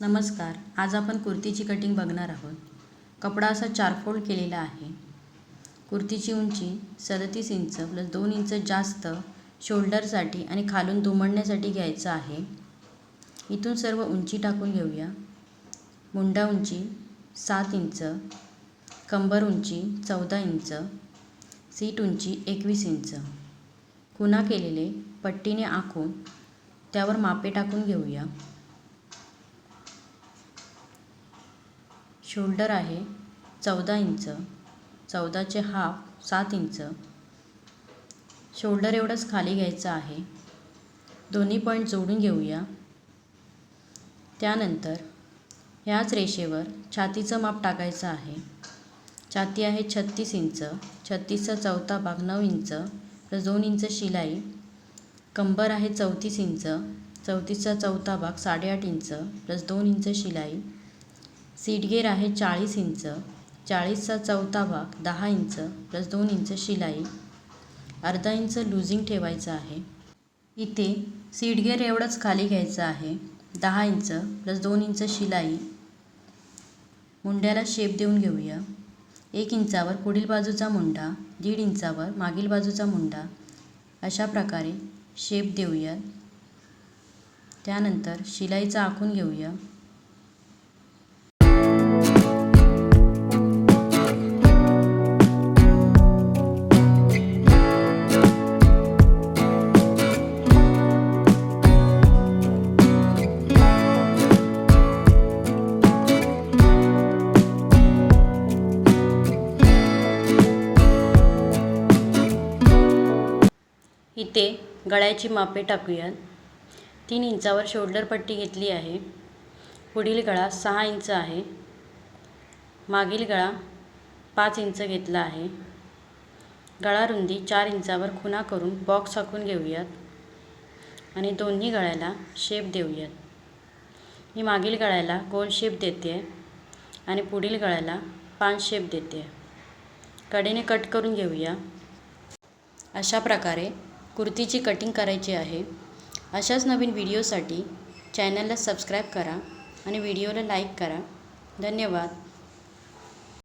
नमस्कार आज आपण कुर्तीची कटिंग बघणार आहोत. कपडा असा चारफोल्ड केलेला आहे. कुर्तीची उंची सदतीस इंच प्लस दोन इंच जास्त शोल्डरसाठी आणि खालून दुमडण्यासाठी घ्यायचं आहे. इथून सर्व उंची टाकून घेऊया. मुंडा उंची सात इंच कंबर उंची चौदा इंच सीट उंची एकवीस इंच. खुणा केलेले पट्टीने आखून त्यावर मापे टाकून घेऊया. शोल्डर आहे चौदा इंच चौदाचे हाफ सात इंच. शोल्डर एवढंच खाली घ्यायचं आहे. दोन्ही पॉईंट जोडून घेऊया. त्यानंतर ह्याच रेषेवर छातीचं माप टाकायचं आहे. छाती आहे छत्तीस इंच छत्तीसचा चौथा भाग नऊ इंच प्लस दोन इंच शिलाई. कंबर आहे चौतीस इंच चौतीसचा चौथा भाग साडेआठ इंच प्लस दोन इंच शिलाई. सीट गेअर आहे चाळीस इंच चाळीसचा चौथा भाग दहा इंच प्लस दोन इंच शिलाई अर्धा इंच लुझिंग ठेवायचं आहे. इथे सीट गेअर एवढंच खाली घ्यायचं आहे दहा इंच प्लस दोन इंच शिलाई. मुंड्याला शेप देऊन घेऊया. एक इंचावर पुढील बाजूचा मुंडा दीड इंचावर मागील बाजूचा मुंडा अशा प्रकारे शेप देऊया. त्यानंतर शिलाईचा आखून घेऊया. इथे गळ्याची मापे टाकूयात. तीन इंचावर शोल्डर पट्टी घेतली आहे. पुढील गळा सहा इंच आहे. मागील गळा पाच इंच घेतला आहे. गळा रुंदी चार इंचावर खुणा करून बॉक्स हाकून घेऊयात आणि दोन्ही गळ्याला शेप देऊयात. मी मागील गळ्याला गोल शेप देते आहे आणि पुढील गळ्याला पान शेप देते. आहे कडेने कट करून घेऊया. अशा प्रकारे कुर्तीची कटिंग करायची आहे. अशाच नवीन व्हिडिओसाठी चॅनलला सबस्क्राईब करा आणि व्हिडिओला लाईक करा. धन्यवाद.